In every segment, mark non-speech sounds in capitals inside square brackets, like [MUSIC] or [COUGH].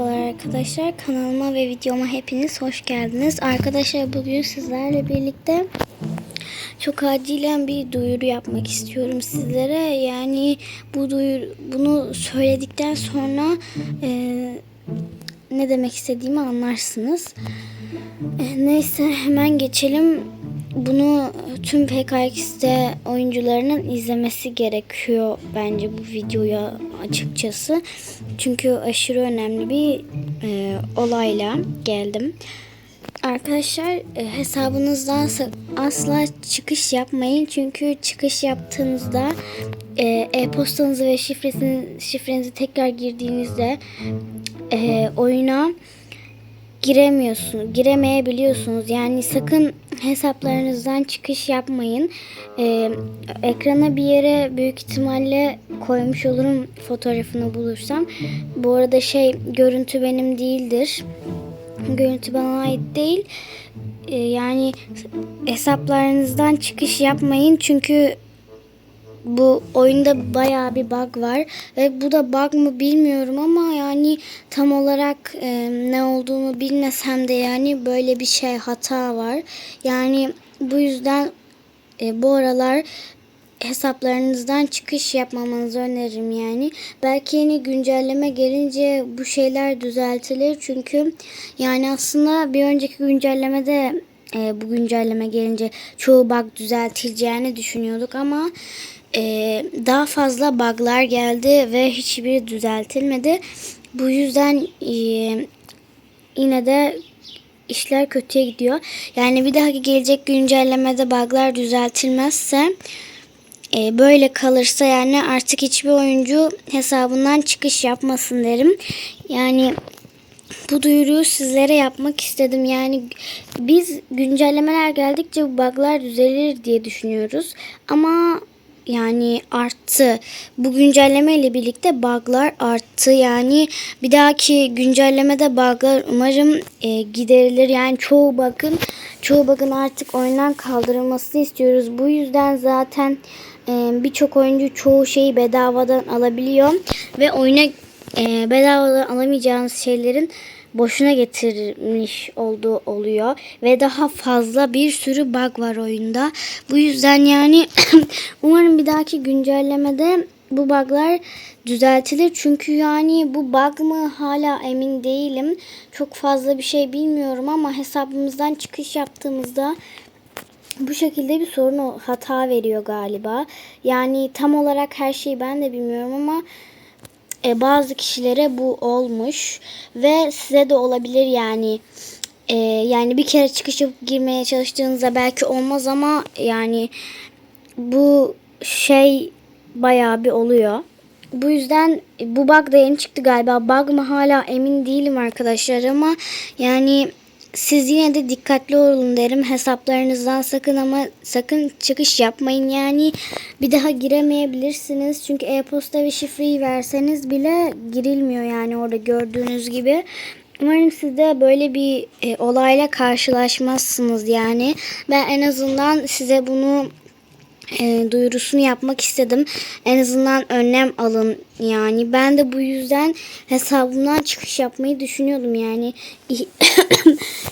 Merhabalar arkadaşlar. Kanalıma ve videoma hepiniz hoş geldiniz. Arkadaşlar bugün sizlerle birlikte çok acilen bir duyuru yapmak istiyorum sizlere. Yani bu duyuru, bunu söyledikten sonra e, ne demek istediğimi anlarsınız. E, neyse hemen geçelim. Bunu tüm PKX'de oyuncularının izlemesi gerekiyor bence bu videoya açıkçası. Çünkü aşırı önemli bir e, olayla geldim. Arkadaşlar e, hesabınızdan sa- asla çıkış yapmayın. Çünkü çıkış yaptığınızda e, e-postanızı ve şifrenizi tekrar girdiğinizde e, oyuna giremiyorsunuz, giremeyebiliyorsunuz. Yani sakın hesaplarınızdan çıkış yapmayın. Ee, ekrana bir yere büyük ihtimalle koymuş olurum fotoğrafını bulursam. Bu arada şey görüntü benim değildir. Görüntü bana ait değil. Ee, yani hesaplarınızdan çıkış yapmayın çünkü bu oyunda bayağı bir bug var ve bu da bug mı bilmiyorum ama yani tam olarak e, ne olduğunu bilmesem de yani böyle bir şey hata var. Yani bu yüzden e, bu aralar hesaplarınızdan çıkış yapmamanızı öneririm yani. Belki yeni güncelleme gelince bu şeyler düzeltilir. Çünkü yani aslında bir önceki güncellemede e, bu güncelleme gelince çoğu bug düzeltileceğini düşünüyorduk ama e, daha fazla buglar geldi ve hiçbiri düzeltilmedi. Bu yüzden e, yine de işler kötüye gidiyor. Yani bir dahaki gelecek güncellemede buglar düzeltilmezse e, böyle kalırsa yani artık hiçbir oyuncu hesabından çıkış yapmasın derim. Yani bu duyuruyu sizlere yapmak istedim. Yani biz güncellemeler geldikçe bu buglar düzelir diye düşünüyoruz. Ama yani arttı. Bu güncelleme ile birlikte buglar arttı. Yani bir dahaki güncellemede buglar umarım e, giderilir. Yani çoğu bug'ın çoğu bug'ın artık oyundan kaldırılmasını istiyoruz. Bu yüzden zaten e, birçok oyuncu çoğu şeyi bedavadan alabiliyor ve oyuna e, bedavadan alamayacağınız şeylerin boşuna getirmiş olduğu oluyor ve daha fazla bir sürü bug var oyunda. Bu yüzden yani [CLEARS THROAT] umarım bir dahaki güncellemede bu buglar düzeltilir. Çünkü yani bu bug mı hala emin değilim. Çok fazla bir şey bilmiyorum ama hesabımızdan çıkış yaptığımızda bu şekilde bir sorun hata veriyor galiba. Yani tam olarak her şeyi ben de bilmiyorum ama e, bazı kişilere bu olmuş ve size de olabilir yani. E, yani bir kere çıkış yapıp girmeye çalıştığınızda belki olmaz ama yani bu şey bayağı bir oluyor. Bu yüzden bu bug da yeni çıktı galiba. Bug mı hala emin değilim arkadaşlar ama yani siz yine de dikkatli olun derim. Hesaplarınızdan sakın ama sakın çıkış yapmayın. Yani bir daha giremeyebilirsiniz. Çünkü e-posta ve şifreyi verseniz bile girilmiyor yani orada gördüğünüz gibi. Umarım siz de böyle bir e, olayla karşılaşmazsınız yani. Ben en azından size bunu e, duyurusunu yapmak istedim. En azından önlem alın yani. Ben de bu yüzden hesabımdan çıkış yapmayı düşünüyordum yani. [COUGHS]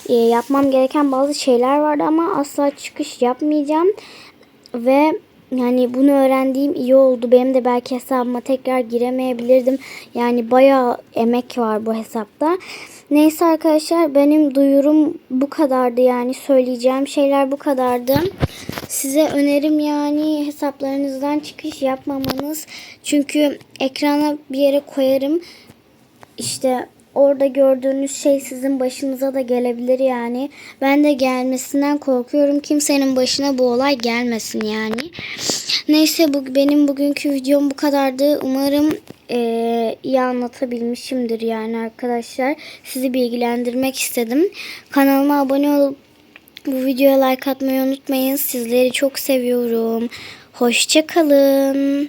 E, yapmam gereken bazı şeyler vardı ama asla çıkış yapmayacağım. Ve yani bunu öğrendiğim iyi oldu. Benim de belki hesabıma tekrar giremeyebilirdim. Yani bayağı emek var bu hesapta. Neyse arkadaşlar benim duyurum bu kadardı yani söyleyeceğim şeyler bu kadardı. Size önerim yani hesaplarınızdan çıkış yapmamanız. Çünkü ekrana bir yere koyarım. İşte orada gördüğünüz şey sizin başınıza da gelebilir yani. Ben de gelmesinden korkuyorum. Kimsenin başına bu olay gelmesin yani. Neyse bu benim bugünkü videom bu kadardı. Umarım eee, iyi anlatabilmişimdir yani arkadaşlar. Sizi bilgilendirmek istedim. Kanalıma abone olup bu videoya like atmayı unutmayın. Sizleri çok seviyorum. Hoşçakalın.